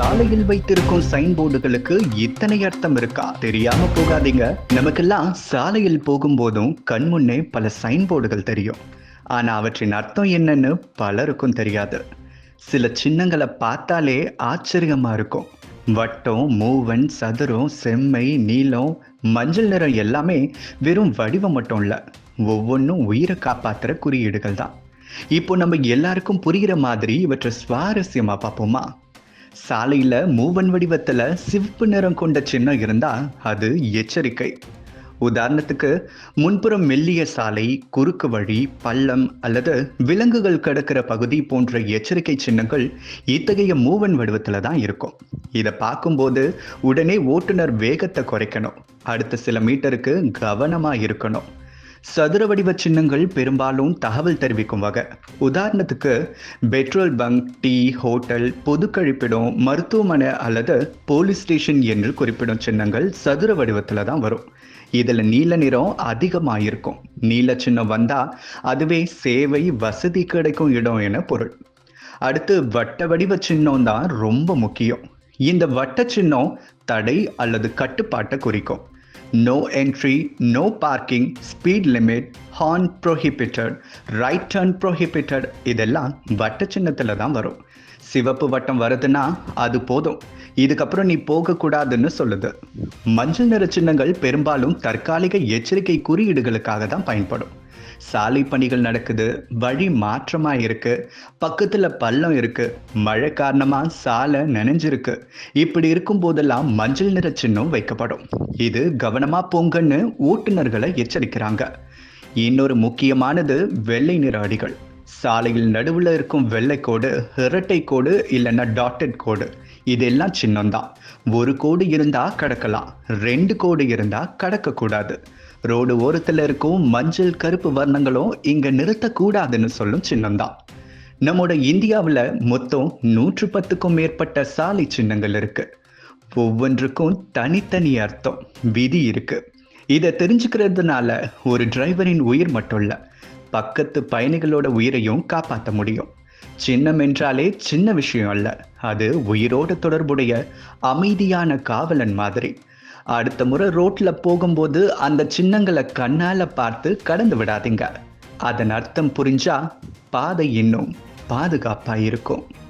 சாலையில் வைத்திருக்கும் சைன் போர்டுகளுக்கு இத்தனை அர்த்தம் இருக்கா? தெரியாம போகாதீங்க. நமக்கெல்லாம் சாலையில் போகும்போதும் கண் முன்னே பல சைன் போர்டுகள் தெரியும். ஆனா அவற்றின் அர்த்தம் என்னன்னு பலருக்கும் தெரியாது. சில சின்னங்களை பார்த்தாலே ஆச்சரியமா இருக்கும். வட்டம் மூவன் சதுரம் செம்மை நீலம் மஞ்சள் நிறம் எல்லாமே வெறும் வடிவம் மட்டும் இல்லை. ஒவ்வொன்றும் உயிரை காப்பாத்துற குறியீடுகள் தான். இப்போ நம்ம எல்லாருக்கும் புரிகிற மாதிரி இவற்றை சுவாரஸ்யமா பார்ப்போமா? சாலையில் மூவன் வடிவத்தில் சிவப்பு நிறம் கொண்ட சின்னம் இருந்தால் அது எச்சரிக்கை. உதாரணத்துக்கு முன்புறம் மெல்லிய சாலை குறுக்கு வழி பள்ளம் அல்லது விலங்குகள் கிடக்கிற பகுதி போன்ற எச்சரிக்கை சின்னங்கள் இத்தகைய மூவன் வடிவத்தில் தான் இருக்கும். இதை பார்க்கும்போது உடனே ஓட்டுநர் வேகத்தை குறைக்கணும். அடுத்த சில மீட்டருக்கு கவனமாக இருக்கணும். சதுர வடிவ சின்னங்கள் பெரும்பாலும் தகவல் தெரிவிக்கும் வகை. உதாரணத்துக்கு பெட்ரோல் பங்க் டீ ஹோட்டல் பொது கழிப்பிடம் மருத்துவமனை அல்லது போலீஸ் ஸ்டேஷன் என்று குறிப்பிடும் சின்னங்கள் சதுர வடிவத்தில் தான் வரும். இதில் நீல நிறம் அதிகமாக இருக்கும் நீல சின்னம் வந்தால் அதுவே சேவை வசதி கிடைக்கும் இடம் என பொருள். அடுத்து வட்ட வடிவ சின்னம் தான் ரொம்ப முக்கியம். இந்த வட்ட சின்னம் தடை அல்லது கட்டுப்பாட்டை குறிக்கும். No entry no parking speed limit horn prohibited right turn prohibited இதெல்லாம் வட்ட சின்னத்தில் தான் வரும். சிவப்பு வட்டம் வருதுன்னா அது போதும். இதுக்கப்புறம் நீ போகக்கூடாதுன்னு சொல்லுது. மஞ்சள் நிற சின்னங்கள் பெரும்பாலும் தற்காலிக எச்சரிக்கை குறியீடுகளுக்காக தான் பயன்படும். சாலை பணிகள் நடக்குது வழி மாற்றமா இருக்கு பக்கத்துல பள்ளம் இருக்கு மழை காரணமா சாலை நனைஞ்சிருக்கு. இப்படி இருக்கும் போதெல்லாம் மஞ்சள் நிற சின்னம் வைக்கப்படும். இது கவனமா போங்கன்னு ஓட்டுநர்களை எச்சரிக்கிறாங்க. இன்னொரு முக்கியமானது வெள்ளை நிற அடிகள். சாலையில் நடுவில் இருக்கும் வெள்ளை கோடு இரட்டை கோடு இல்லைன்னா டாட்டட் கோடு. இதெல்லாம் சின்னம்தான். ஒரு கோடு இருந்தா கடக்கலாம் ரெண்டு கோடு இருந்தா கடக்கக்கூடாது. ரோடு ஓரத்தில் இருக்கும் மஞ்சள் கருப்பு வர்ணங்களும் இங்கே நிறுத்தக்கூடாதுன்னு சொல்லும் சின்னம்தான். நம்மோட இந்தியாவில் மொத்தம் நூற்று பத்துக்கும் மேற்பட்ட சாலை சின்னங்கள் இருக்கு. ஒவ்வொன்றுக்கும் தனித்தனி அர்த்தம் விதி இருக்கு. இதை தெரிஞ்சுக்கிறதுனால ஒரு டிரைவரின் உயிர் மட்டும் இல்லை பக்கத்து பயணிகளோட உயிரையும் காப்பாற்ற முடியும். சின்னம் என்றாலே சின்ன விஷயம் அல்ல. அது உயிரோட தொடர்புடைய அமைதியான காவலன் மாதிரி. அடுத்த முறை ரோட்ல போகும்போது அந்த சின்னங்களை கண்ணால பார்த்து கடந்து விடாதீங்க. அதன் அர்த்தம் புரிஞ்சா பாதை இன்னும் பாதுகாப்பா இருக்கும்.